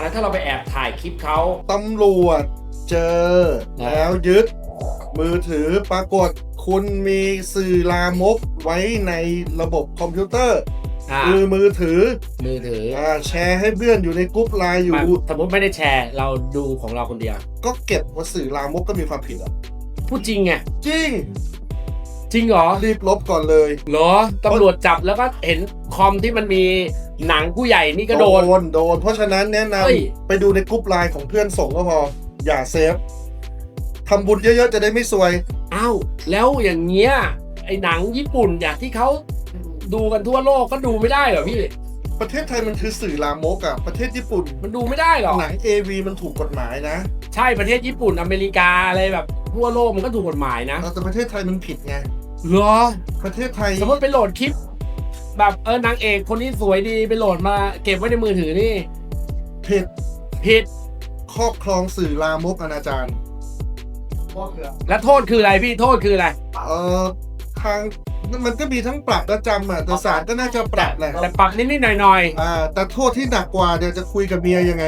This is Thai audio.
นนั้นถ้าเราไปแอบถ่ายคลิปเขาตำรวจเจอนะแล้วยึด มือถือปรากฏคุณมีสื่อลามกไว้ในระบบคอมพิวเตอร์อ่าคือมือถือมือถืออ่าแชร์ให้เพื่อนอยู่ในกรุ๊ปไลน์อยู่ มาสมมติไม่ได้แชร์เราดูของเราคนเดียว ก็เก็บว่าสื่อลามกก็มีความผิดอะพูดจริงไงจริง จริงเหรอรีบลบก่อนเลย เหรอตำรวจจับแล้วก็เห็นคอมที่มันมี หนังผู้ใหญ่นี่ก็โดนโดน เพราะฉะนั้นแนะนเฮ้ยำไปดูในกรุ๊ปไลน์ของเพื่อนส่งก็พอ อย่าเซฟทำบุญเยอะๆ จะได้ไม่ซวย อ้าวแล้วอย่างเงี้ยไอ้หนังญี่ปุ่นอย่างที่เขาดูกันทั่วโลกก็ดูไม่ได้เหรอพี่ ประเทศไทยมันคือสื่อลามกอะประเทศญี่ปุ่นมันดูไม่ได้หรอ หนัง AV มันถูกกฎหมายนะใช่ประเทศญี่ปุ่นอเมริกาอะไรแบบทั่วโลกมันก็ถูกกฎหมายนะแต่ประเทศไทยมันผิดไง เหรอประเทศไทยสมมติไปโหลดคลิป แบบเออนางเอกคนนี้สวยดีไปโหลดมา เก็บไว้ในมือถือนี่ผิดผิดครอบครองสื่อลามกอนาจารและโทษคืออะไรพี่โทษคืออะไร เอ่อทางมันก็มีทั้งปรับและจำอะแต่ศาลก็น่าจะปรับแหละแต่ปรับนิดๆหน่อยอ่าแต่โทษที่หนักกว่าเนี่ยจะคุยกับเมียยังไง